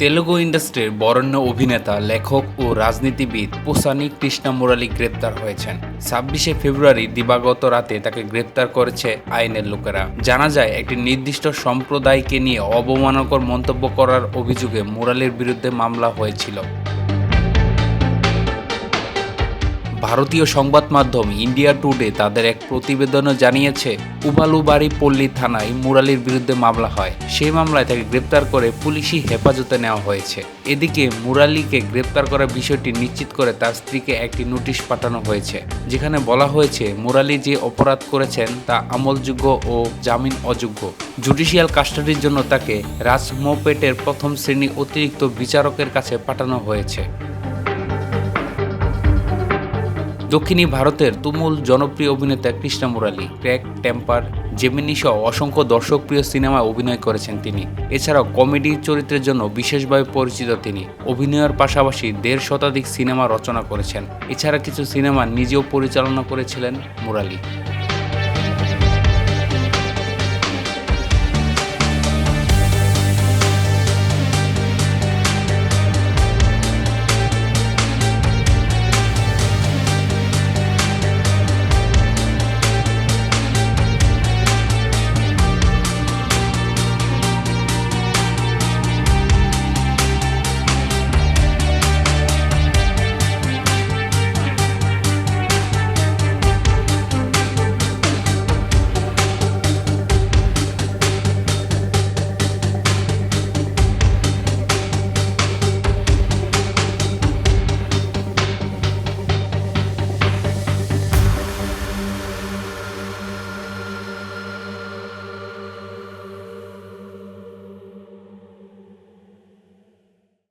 তেলুগু ইন্ডাস্ট্রির বরণ্য অভিনেতা, লেখক ও রাজনীতিবিদ পোসানি কৃষ্ণা মুরালি গ্রেপ্তার হয়েছেন। ছাব্বিশে ফেব্রুয়ারি দিবাগত রাতে তাকে গ্রেপ্তার করেছে আইনের লোকেরা। জানা যায়, একটি নির্দিষ্ট সম্প্রদায়কে নিয়ে অবমানকর মন্তব্য করার অভিযোগে মুরালির বিরুদ্ধে মামলা হয়েছিল। ভারতীয় সংবাদ মাধ্যম ইন্ডিয়া টুডে তাদের এক প্রতিবেদনে জানিয়েছে, উবালুবাড়ি পল্লী থানায় মুরালির বিরুদ্ধে মামলা হয়। সেই মামলায় তাকে গ্রেপ্তার করে পুলিশি হেফাজতে নেওয়া হয়েছে। এদিকে মুরালিকে গ্রেপ্তার করার বিষয়টি নিশ্চিত করে তার স্ত্রীকে একটি নোটিশ পাঠানো হয়েছে, যেখানে বলা হয়েছে, মুরালি যে অপরাধ করেছেন তা আমলযোগ্য ও জামিন অযোগ্য। জুডিশিয়াল কাস্টাডির জন্য তাকে রাজমোপেটের প্রথম শ্রেণি অতিরিক্ত বিচারকের কাছে পাঠানো হয়েছে। দক্ষিণী ভারতের তুমুল জনপ্রিয় অভিনেতা Krishna Murali, crack, temper, Gemini সহ অসংখ্য দর্শকপ্রিয় সিনেমায় অভিনয় করেছেন তিনি। এছাড়াও কমেডি চরিত্রের জন্য বিশেষভাবে পরিচিত তিনি। অভিনয়ের পাশাপাশি দেড় শতাধিক সিনেমা রচনা করেছেন। এছাড়া কিছু সিনেমা নিজেও পরিচালনা করেছিলেন মুরালি।